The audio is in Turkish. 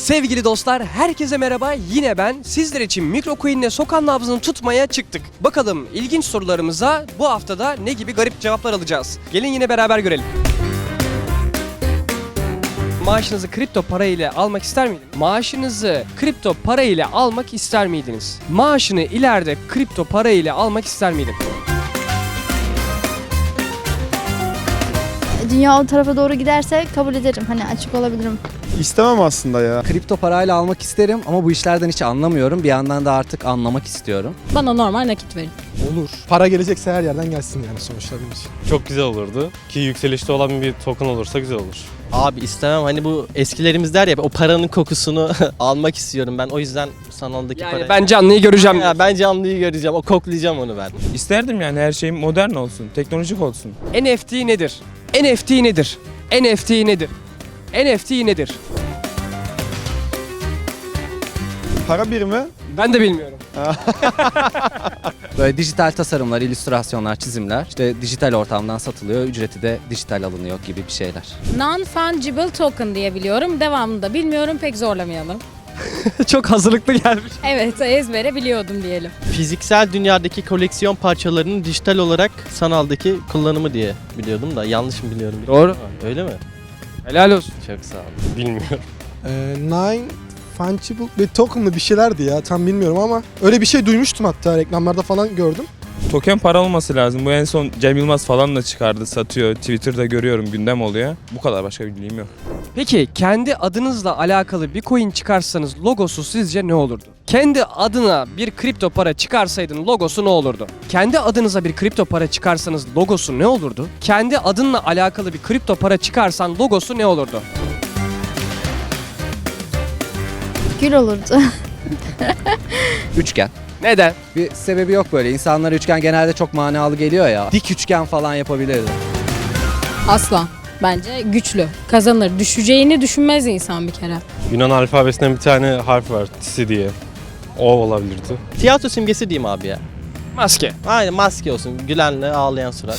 Sevgili dostlar, herkese merhaba. Yine ben sizler için Mikro Queen'le sokak nabzını tutmaya çıktık. Bakalım ilginç sorularımıza bu haftada ne gibi garip cevaplar alacağız. Gelin yine beraber görelim. Maaşınızı kripto para ile almak ister miydiniz? Maaşınızı kripto para ile almak ister miydiniz? Maaşını ileride kripto para ile almak ister miydin? Dünya o tarafa doğru giderse kabul ederim. Hani açık olabilirim. İstemem aslında ya. Kripto parayla almak isterim ama bu işlerden hiç anlamıyorum. Bir yandan da artık anlamak istiyorum. Bana normal nakit verin. Olur. Para gelecekse her yerden gelsin yani sonuçta benim için. Çok güzel olurdu. Ki yükselişte olan bir token olursa güzel olur. Abi istemem hani bu eskilerimiz der ya o paranın kokusunu almak istiyorum ben o yüzden sanaldaki Yani parayı. ben canlıyı göreceğim. ya, ben canlıyı göreceğim o koklayacağım onu ben. İsterdim yani her şey modern olsun, teknolojik olsun. NFT nedir? NFT nedir? NFT nedir? NFT nedir? Para birimi Ben de bilmiyorum. Böyle dijital tasarımlar, illüstrasyonlar, çizimler işte dijital ortamdan satılıyor. Ücreti de dijital alınıyor gibi bir şeyler. Non-fungible token diye biliyorum. Devamını da bilmiyorum. Pek zorlamayalım. Çok hazırlıklı gelmiş. Evet ezbere biliyordum diyelim. Fiziksel dünyadaki koleksiyon parçalarının dijital olarak sanaldaki kullanımı diye biliyordum da yanlış mı biliyorum? Doğru. Öyle mi? Helal olsun. Çok sağ ol. Bilmiyorum. e, Nine Fungible bir tokenlı bir şeylerdi ya tam bilmiyorum ama öyle bir şey duymuştum hatta reklamlarda falan gördüm. Token para olması lazım. Bu en son Cem Yılmaz falan da çıkardı, satıyor. Twitter'da görüyorum, gündem oluyor. Bu kadar başka bir bilgim yok. Peki kendi adınızla alakalı bir coin çıkarsanız logosu sizce ne olurdu? Kendi adına bir kripto para çıkarsaydın logosu ne olurdu? Kendi adınıza bir kripto para çıkarsanız logosu ne olurdu? Kendi adınla alakalı bir kripto para çıkarsan logosu ne olurdu? Gül olurdu. Üçgen. Neden? Bir sebebi yok böyle. İnsanlara üçgen genelde çok manalı geliyor ya. Dik üçgen falan yapabilirdim. Aslan. Bence güçlü. Kazanır. Düşeceğini düşünmez insan bir kere. Yunan alfabesinden bir tane harf var. Tisi diye. O olabilirdi. Tiyatro simgesi diyeyim abi ya. Maske. Aynen maske olsun gülenle ağlayan surat.